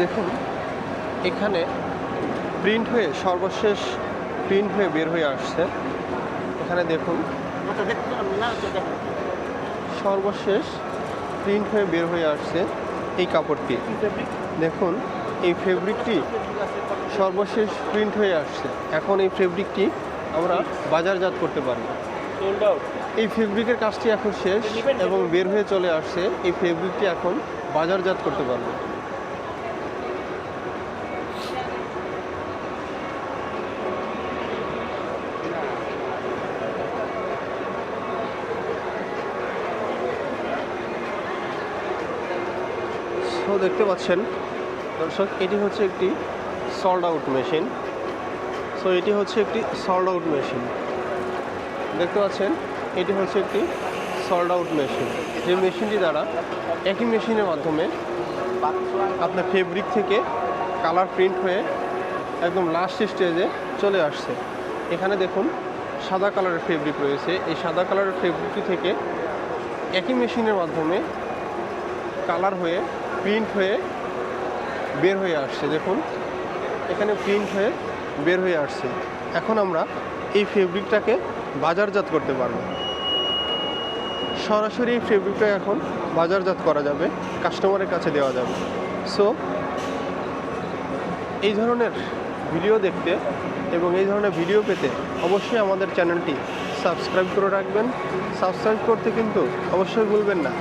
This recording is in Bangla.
দেখুন, এখানে প্রিন্ট হয়ে, সর্বশেষ প্রিন্ট হয়ে বের হয়ে আসছে। এখানে দেখুন, সর্বশেষ প্রিন্ট হয়ে বের হয়ে আসছে এই কাপড়টি। দেখুন, এই ফেব্রিকটি সর্বশেষ প্রিন্ট হয়ে আসছে। এখন এই ফেব্রিকটি আমরা বাজারজাত করতে আউট এই ফেব্রিকের কাজটি এখন শেষ এবং বের হয়ে চলে আসছে। এই ফেব্রিকটি এখন বাজারজাত করতে পারব। দেখতে পাচ্ছেন। দর্শক, এটি হচ্ছে একটি সল্ড আউট মেশিন সো এটি হচ্ছে একটি সল্ড আউট মেশিন দেখতে পাচ্ছেন, এটি হচ্ছে একটি সল্ড আউট মেশিন যে মেশিনটি দ্বারা একই মেশিনের মাধ্যমে আপনার ফেব্রিক থেকে কালার প্রিন্ট হয়ে একদম লাস্ট স্টেজে চলে আসছে। এখানে দেখুন, সাদা কালারের ফেব্রিক রয়েছে। এই সাদা কালারের ফেব্রিকটি থেকে একই মেশিনের মাধ্যমে কালার হয়ে প্রিন্ট হয়ে বের হয়ে আসছে, দেখুন। এখানে প্রিন্ট হয়ে বের হয়ে আসছে। এখন আমরা এই ফেব্রিকটাকে বাজারজাত করতে পারব। সরাসরি এই ফেব্রিকটা এখন বাজারজাত করা যাবে কাস্টমারের কাছে দেওয়া যাবে। সো এই ধরনের ভিডিও দেখতে এবং এই ধরনের ভিডিও পেতে অবশ্যই আমাদের চ্যানেলটি সাবস্ক্রাইব করে রাখবেন। সাবস্ক্রাইব করতে কিন্তু অবশ্যই ভুলবেন না।